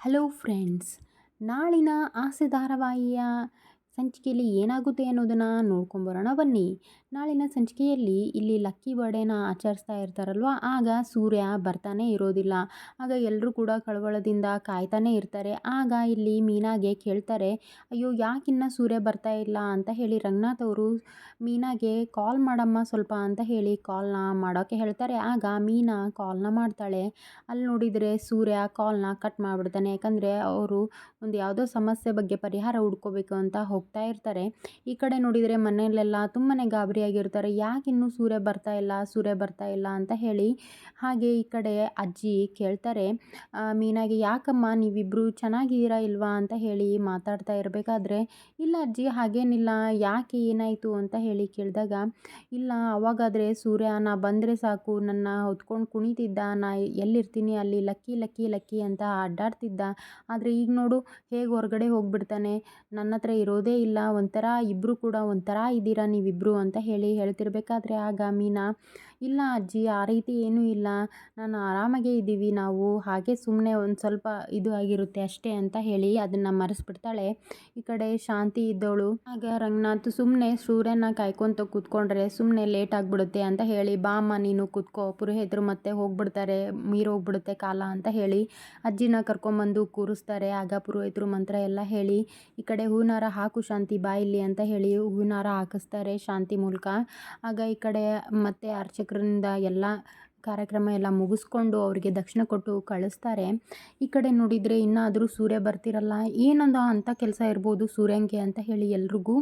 Hello friends ನಾಳಿನ ಆಸೆ ಧಾರಾವಾಹಿಯ ಸಂಚಿಕೆಯಲ್ಲಿ ಏನಾಗುತ್ತೆ ಅನ್ನೋದನ್ನು ನೋಡ್ಕೊಂಬರೋಣ ಬನ್ನಿ. ನಾಳಿನ ಸಂಚಿಕೆಯಲ್ಲಿ ಇಲ್ಲಿ ಲಕ್ಕಿ ಬರ್ಡೇನ ಆಚರಿಸ್ತಾ ಇರ್ತಾರಲ್ವ? ಆಗ ಸೂರ್ಯ ಬರ್ತಾನೆ ಇರೋದಿಲ್ಲ. ಆಗ ಎಲ್ಲರೂ ಕೂಡ ಕಳವಳದಿಂದ ಕಾಯ್ತಾನೆ ಇರ್ತಾರೆ. ಆಗ ಇಲ್ಲಿ ಮೀನಾಗೆ ಕೇಳ್ತಾರೆ, ಅಯ್ಯೋ ಯಾಕಿನ್ನ ಸೂರ್ಯ ಬರ್ತಾ ಇಲ್ಲ? ಅಂತ ಹೇಳಿ ರಂಗನಾಥ್ ಅವರು ಮೀನಾಗೆ, ಕಾಲ್ ಮಾಡಮ್ಮ ಸ್ವಲ್ಪ ಅಂತ ಹೇಳಿ ಕಾಲ್ನ ಮಾಡೋಕ್ಕೆ ಹೇಳ್ತಾರೆ. ಆಗ ಮೀನಾ ಕಾಲ್ನ ಮಾಡ್ತಾಳೆ. ಅಲ್ಲಿ ನೋಡಿದರೆ ಸೂರ್ಯ ಕಾಲ್ನ ಕಟ್ ಮಾಡಿಬಿಡ್ತಾನೆ. ಯಾಕಂದರೆ ಅವರು ಒಂದು ಯಾವುದೋ ಸಮಸ್ಯೆ ಬಗ್ಗೆ ಪರಿಹಾರ ಹುಡ್ಕೋಬೇಕು ಅಂತ ಹೋಗ್ತಾ ಇರ್ತಾರೆ. ಈ ಕಡೆ ನೋಡಿದರೆ ಮನೆಯಲ್ಲೆಲ್ಲ ತುಂಬಾ ಗಾಬರಿಯಾಗಿರ್ತಾರೆ ಯಾಕೆ ಇನ್ನೂ ಸೂರ್ಯ ಬರ್ತಾ ಇಲ್ಲ, ಸೂರ್ಯ ಬರ್ತಾ ಇಲ್ಲ ಅಂತ ಹೇಳಿ ಹಾಗೆ ಈ ಕಡೆ ಅಜ್ಜಿ ಕೇಳ್ತಾರೆ ಮೀನಾಗೆ ಯಾಕಮ್ಮ ನೀವಿಬ್ಬರು ಚೆನ್ನಾಗಿದ್ದೀರಾ ಇಲ್ವಾ? ಅಂತ ಹೇಳಿ ಮಾತಾಡ್ತಾ ಇರಬೇಕಾದ್ರೆ, ಇಲ್ಲ ಅಜ್ಜಿ, ಹಾಗೇನಿಲ್ಲ, ಯಾಕೆ ಏನಾಯಿತು? ಅಂತ ಹೇಳಿ ಕೇಳಿದಾಗ, ಇಲ್ಲ, ಅವಾಗಾದರೆ ಸೂರ್ಯ ನಾ ಬಂದರೆ ಸಾಕು, ನನ್ನ ಹೊತ್ಕೊಂಡು ಕುಣಿತಿದ್ದ, ನಾ ಎಲ್ಲಿರ್ತೀನಿ ಅಲ್ಲಿ, ಲಕ್ಕಿ ಲಕ್ಕಿ ಲಕ್ಕಿ ಅಂತ ಅಡ್ಡಾಡ್ತಿದ್ದ. ಆದರೆ ಈಗ ನೋಡು, ಹೇಗೆ ಹೊರಗಡೆ ಹೋಗ್ಬಿಡ್ತಾನೆ ನನ್ನ ಹತ್ರ ಇರೋದೇ ಇಲ್ಲ, ಒಂಥರ ಇಬ್ಬರು ಕೂಡ ಒಂಥರ ಇದ್ದೀರಾ ನೀವಿಬ್ಬರು ಅಂತ ಹೇಳಿ ಹೇಳ್ತಿರ್ಬೇಕಾದ್ರೆ ಆಗ ಮೀನಾ ಇಲ್ಲ ಅಜ್ಜಿ, ಆ ರೀತಿ ಏನೂ ಇಲ್ಲ. ನಾನು ಆರಾಮಾಗೇ ಇದ್ದೀವಿ ನಾವು. ಹಾಗೆ ಸುಮ್ಮನೆ ಒಂದು ಸ್ವಲ್ಪ ಇದು ಆಗಿರುತ್ತೆ ಅಷ್ಟೇ ಅಂತ ಹೇಳಿ ಅದನ್ನು ಮರೆಸ್ಬಿಡ್ತಾಳೆ. ಈ ಕಡೆ ಶಾಂತಿ ಇದ್ದವಳು. ಆಗ ರಂಗನಾಥ್ ಸುಮ್ಮನೆ ಸೂರ್ಯನ ಕಾಯ್ಕೊಂತ ಕೂತ್ಕೊಂಡ್ರೆ ಸುಮ್ಮನೆ ಲೇಟ್ ಆಗಿಬಿಡುತ್ತೆ ಅಂತ ಹೇಳಿ, ಬಾ ಅಮ್ಮ, ನೀನು ಕೂತ್ಕೋ. ಪುರೋಹಿತರು ಮತ್ತೆ ಹೋಗ್ಬಿಡ್ತಾರೆ. ಮೀರೋಗ್ಬಿಡುತ್ತೆ ಕಾಲ ಅಂತ ಹೇಳಿ ಅಜ್ಜಿನ ಕರ್ಕೊಂಬಂದು ಕೂರಿಸ್ತಾರೆ. ಆಗ ಪುರೋಹಿತರು ಮಂತ್ರ ಎಲ್ಲ ಹೇಳಿ, ಈ ಕಡೆ ಹೂನಾರ ಹಾಕು ಶಾಂತಿ, ಬಾ ಇಲ್ಲಿ ಅಂತ ಹೇಳಿ ಹೂನಾರ ಹಾಕಿಸ್ತಾರೆ ಶಾಂತಿ ಮೂಲಕ. ಆಗ ಈ ಕಡೆ ಮತ್ತೆ ಅರ್ಚಕರಿಂದ ಎಲ್ಲ ಕಾರ್ಯಕ್ರಮ ಎಲ್ಲ ಮುಗಿಸ್ಕೊಂಡು ಅವರಿಗೆ ದಕ್ಷಿಣ ಕೊಟ್ಟು ಕಳಿಸ್ತಾರೆ. ಈ ಕಡೆ ನೋಡಿದರೆ ಇನ್ನಾದರೂ ಸೂರ್ಯ ಬರ್ತಿರಲ್ಲ, ಏನಂದ ಅಂಥ ಕೆಲಸ ಇರ್ಬೋದು ಸೂರ್ಯಂಗೆ ಅಂತ ಹೇಳಿ ಎಲ್ರಿಗೂ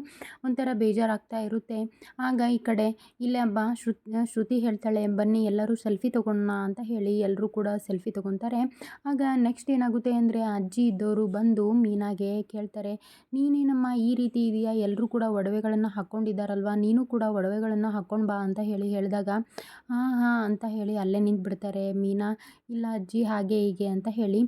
ಒಂಥರ ಬೇಜಾರಾಗ್ತಾ ಇರುತ್ತೆ. ಆಗ ಈ ಕಡೆ, ಇಲ್ಲೇ ಹಬ್ಬ ಶ್ರುತಿ ಹೇಳ್ತಾಳೆ, ಬನ್ನಿ ಎಲ್ಲರೂ ಸೆಲ್ಫಿ ತೊಗೊಳ್ಳೋಣ ಅಂತ ಹೇಳಿ ಎಲ್ಲರೂ ಕೂಡ ಸೆಲ್ಫಿ ತೊಗೊತಾರೆ. ಆಗ ನೆಕ್ಸ್ಟ್ ಏನಾಗುತ್ತೆ ಅಂದರೆ ಅಜ್ಜಿ ಇದ್ದವರು ಬಂದು ಮೀನಾಗೆ ಕೇಳ್ತಾರೆ, ನೀನೇನಮ್ಮ ಈ ರೀತಿ ಇದೆಯಾ? ಎಲ್ಲರೂ ಕೂಡ ಒಡವೆಗಳನ್ನು ಹಾಕ್ಕೊಂಡಿದ್ದಾರಲ್ವಾ ನೀನು ಕೂಡ ಒಡವೆಗಳನ್ನು ಹಾಕ್ಕೊಂಡು ಬಾ ಅಂತ ಹೇಳಿ ಹೇಳಿದಾಗ ಹಾಂ ಹಾಂ ಅಂತ ಹೇಳಿ ಅಲ್ಲೇ ನಿಂತ್ಬಿಡ್ತಾರೆ ಮೀನಾ ಇಲ್ಲ ಅಜ್ಜಿ ಹಾಗೆ ಹೀಗೆ ಅಂತ ಹೇಳಿ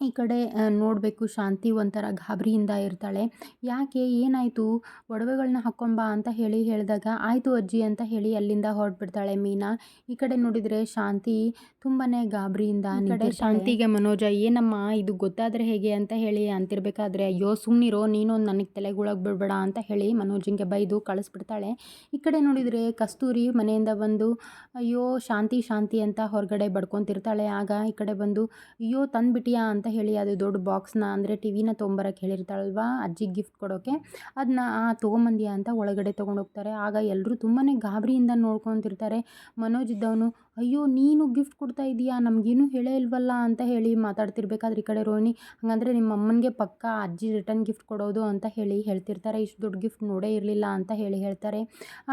ಈ ಕಡೆ ನೋಡಬೇಕು ಶಾಂತಿ ಒಂಥರ ಗಾಬರಿಯಿಂದ ಇರ್ತಾಳೆ. ಯಾಕೆ? ಏನಾಯಿತು? ಒಡವೆಗಳನ್ನ ಹಾಕ್ಕೊಂಬಾ ಅಂತ ಹೇಳಿ ಹೇಳಿದಾಗ ಆಯಿತು ಅಜ್ಜಿ ಅಂತ ಹೇಳಿ ಅಲ್ಲಿಂದ ಹೊರಟ್ಬಿಡ್ತಾಳೆ ಮೀನಾ. ಈ ಕಡೆ ನೋಡಿದರೆ ಶಾಂತಿ ತುಂಬಾ ಗಾಬರಿಯಿಂದ ಈ ಕಡೆ ಶಾಂತಿಗೆ ಮನೋಜ ಏನಮ್ಮ ಇದು ಗೊತ್ತಾದರೆ ಹೇಗೆ? ಅಂತ ಹೇಳಿ ಅಂತಿರ್ಬೇಕಾದ್ರೆ ಅಯ್ಯೋ ಸುಮ್ಮನಿರೋ ನೀನು ನನಗೆ ತಲೆಗೊಳಗೆ ಬಿಡಬೇಡ ಅಂತ ಹೇಳಿ ಮನೋಜಿಂಗೆ ಬೈದು ಕಳಿಸ್ಬಿಡ್ತಾಳೆ. ಈ ಕಡೆ ನೋಡಿದರೆ ಕಸ್ತೂರಿ ಮನೆಯಿಂದ ಬಂದು ಅಯ್ಯೋ ಶಾಂತಿ ಶಾಂತಿ ಅಂತ ಹೊರಗಡೆ ಬಡ್ಕೊತಿರ್ತಾಳೆ. ಆಗ ಈ ಕಡೆ ಬಂದು ಅಯ್ಯೋ ತಂದುಬಿಟ್ಟಿಯಾ? ಅಂತ ಹೇಳಿ ಅದು ದೊಡ್ಡ ಬಾಕ್ಸ್ನ ಅಂದರೆ ಟಿ ವಿನ ತೊಗೊಂಬರಕ್ಕೆ ಹೇಳಿರ್ತಾಳಲ್ವ ಅಜ್ಜಿಗೆ ಗಿಫ್ಟ್ ಕೊಡೋಕ್ಕೆ ಅದನ್ನ ತೊಗೊಂಬಂದ್ಯಾ ಅಂತ ಒಳಗಡೆ ತೊಗೊಂಡೋಗ್ತಾರೆ ಆಗ ಎಲ್ಲರೂ ತುಂಬಾ ಗಾಬರಿಯಿಂದ ನೋಡ್ಕೊತಿರ್ತಾರೆ. ಮನೋಜ್ ಇದ್ದವನು, ಅಯ್ಯೋ, ನೀನು ಗಿಫ್ಟ್ ಕೊಡ್ತಾ ಇದೀಯಾ ನಮಗೇನು ಹೇಳೇ ಇಲ್ವಲ್ಲ? ಅಂತ ಹೇಳಿ ಮಾತಾಡ್ತಿರ್ಬೇಕಾದ್ರೆ ಈ ಕಡೆ ರೋಹಿಣಿ, ಹಾಗಂದ್ರೆ ನಿಮ್ಮ ಅಮ್ಮನಿಗೆ ಪಕ್ಕ ಅಜ್ಜಿ ರಿಟರ್ನ್ ಗಿಫ್ಟ್ ಕೊಡೋದು ಅಂತ ಹೇಳಿ ಹೇಳ್ತಿರ್ತಾರೆ. ಇಷ್ಟು ದೊಡ್ಡ ಗಿಫ್ಟ್ ನೋಡೇ ಇರಲಿಲ್ಲ ಅಂತ ಹೇಳಿ ಹೇಳ್ತಾರೆ.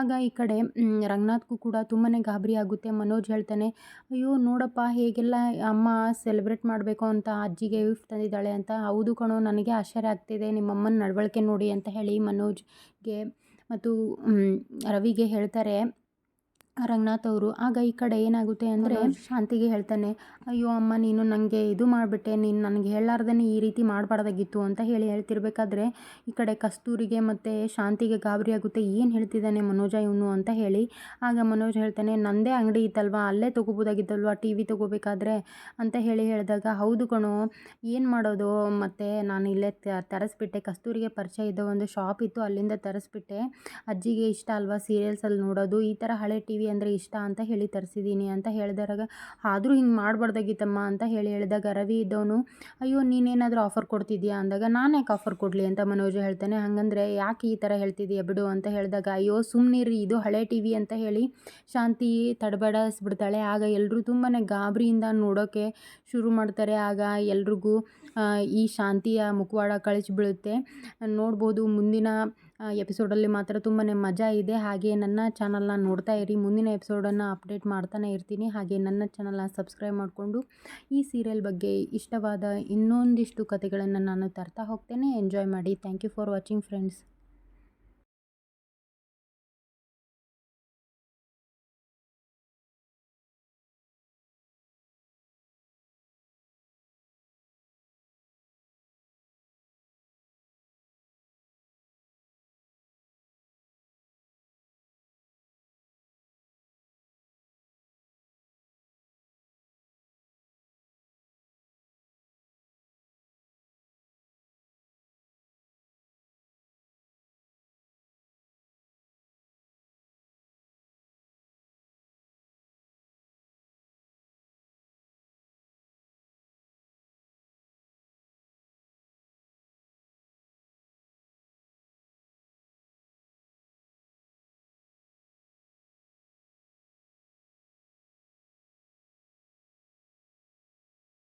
ಆಗ ಈ ಕಡೆ ರಂಗನಾಥ್ಗೂ ಕೂಡ ತುಂಬಾ ಗಾಬರಿ ಆಗುತ್ತೆ. ಮನೋಜ್ ಹೇಳ್ತಾನೆ, ಅಯ್ಯೋ, ನೋಡಪ್ಪ, ಹೇಗೆಲ್ಲ ಅಮ್ಮ ಸೆಲೆಬ್ರೇಟ್ ಮಾಡಬೇಕು ಅಂತ ಅಜ್ಜಿಗೆ ಗಿಫ್ಟ್ ತಂದಿದ್ದಾಳೆ ಅಂತ. ಹೌದು ಕಣೋ, ನನಗೆ ಆಶ್ಚರ್ಯ ಆಗ್ತಿದೆ. ನಿಮ್ಮ ಅಮ್ಮನ ನಡವಳಿಕೆ ನೋಡಿ ಅಂತ ಹೇಳಿ ಮನೋಜ್ಗೆ ಮತ್ತು ರವಿಗೆ ಹೇಳ್ತಾರೆ. ರಂಗನಾಥ್ ಅವರು. ಆಗ ಈ ಕಡೆ ಏನಾಗುತ್ತೆ ಅಂದರೆ ಶಾಂತಿಗೆ ಹೇಳ್ತಾನೆ ಅಯ್ಯೋ ಅಮ್ಮ ನೀನು ನನಗೆ ಇದು ಮಾಡಿಬಿಟ್ಟೆ ನೀನು ನನಗೆ ಹೇಳಲಾರ್ದೇ ಈ ರೀತಿ ಮಾಡಬಾರ್ದಾಗಿತ್ತು ಅಂತ ಹೇಳಿ ಹೇಳ್ತಿರ್ಬೇಕಾದ್ರೆ ಈ ಕಡೆ ಕಸ್ತೂರಿಗೆ ಮತ್ತು ಶಾಂತಿಗೆ ಗಾಬರಿ ಆಗುತ್ತೆ. ಏನು ಹೇಳ್ತಿದ್ದಾನೆ ಮನೋಜ ಇವನು ಅಂತ ಹೇಳಿ. ಆಗ ಮನೋಜ್ ಹೇಳ್ತಾನೆ ನನ್ನದೇ ಅಂಗಡಿ ಇತ್ತಲ್ವ? ಅಲ್ಲೇ ತೊಗೋಬೋದಾಗಿತ್ತಲ್ವ? T V ತೊಗೋಬೇಕಾದ್ರೆ? ಅಂತ ಹೇಳಿ ಹೇಳಿದಾಗ ಹೌದು ಕಣೋ ಏನು ಮಾಡೋದು? ಮತ್ತು ನಾನು ಇಲ್ಲೇ ತರಿಸ್ಬಿಟ್ಟೆ. ಕಸ್ತೂರಿಗೆ ಪರಿಚಯ ಇದ್ದ ಒಂದು ಶಾಪ್ ಇತ್ತು ಅಲ್ಲಿಂದ ತರಿಸ್ಬಿಟ್ಟೆ. ಅಜ್ಜಿಗೆ ಇಷ್ಟ ಅಲ್ವಾ? ಸೀರಿಯಲ್ಸಲ್ಲಿ ನೋಡೋದು. ಈ ಥರ ಹಳೆ ಟಿ ವಿ ಅಂದರೆ ಇಷ್ಟ ಅಂತ ಹೇಳಿ ತರಿಸಿದ್ದೀನಿ ಅಂತ ಹೇಳಿದಾಗ ಆದರೂ ಹಿಂಗೆ ಮಾಡಬಾರ್ದಾಗಿತ್ತಮ್ಮ ಅಂತ ಹೇಳಿ ಹೇಳಿದಾಗ ರವಿ ಇದ್ದವನು, ಅಯ್ಯೋ, ನೀನೇನಾದರೂ ಆಫರ್ ಕೊಡ್ತಿದ್ಯಾ? ಅಂದಾಗ, ನಾನು ಯಾಕೆ ಆಫರ್ ಕೊಡಲಿ? ಅಂತ ಮನೋಜ್ ಹೇಳ್ತಾನೆ, ಹಾಗಂದ್ರೆ ಯಾಕೆ ಈ ಥರ ಹೇಳ್ತಿದ್ದೀಯ ಬಿಡು ಅಂತ ಹೇಳಿದಾಗ, ಅಯ್ಯೋ ಸುಮ್ಮನಿರಿ ಇದು ಹಳೆ ಟಿ ವಿ ಅಂತ ಹೇಳಿ ಶಾಂತಿ ತಡಬಡಿಸ್ಬಿಡ್ತಾಳೆ. ಆಗ ಎಲ್ಲರೂ ತುಂಬಾ ಗಾಬರಿಯಿಂದ ನೋಡೋಕ್ಕೆ ಶುರು ಮಾಡ್ತಾರೆ. ಆಗ ಎಲ್ರಿಗೂ ಈ ಶಾಂತಿಯ ಮುಖವಾಡ ಕಳಿಸ್ಬೀಳುತ್ತೆ ನೋಡ್ಬೋದು ಮುಂದಿನ ಎಪಿಸೋಡಲ್ಲಿ ಮಾತ್ರ ತುಂಬಾ ಮಜಾ ಇದೆ. ಹಾಗೆ ನನ್ನ ಚಾನಲ್ನ ನೋಡ್ತಾ ಇರಿ. ಮುಂದಿನ ಎಪಿಸೋಡನ್ನು ಅಪ್ಡೇಟ್ ಮಾಡ್ತಾನೆ ಇರ್ತೀನಿ. ಹಾಗೆ ನನ್ನ ಚಾನಲ್ನ ಸಬ್ಸ್ಕ್ರೈಬ್ ಮಾಡಿಕೊಂಡು ಈ ಸೀರಿಯಲ್ ಬಗ್ಗೆ ಇಷ್ಟವಾದ ಇನ್ನೊಂದಿಷ್ಟು ಕಥೆಗಳನ್ನು ನಾನು ತರ್ತಾ ಹೋಗ್ತೇನೆ. ಎಂಜಾಯ್ ಮಾಡಿ. Thank you for watching, friends.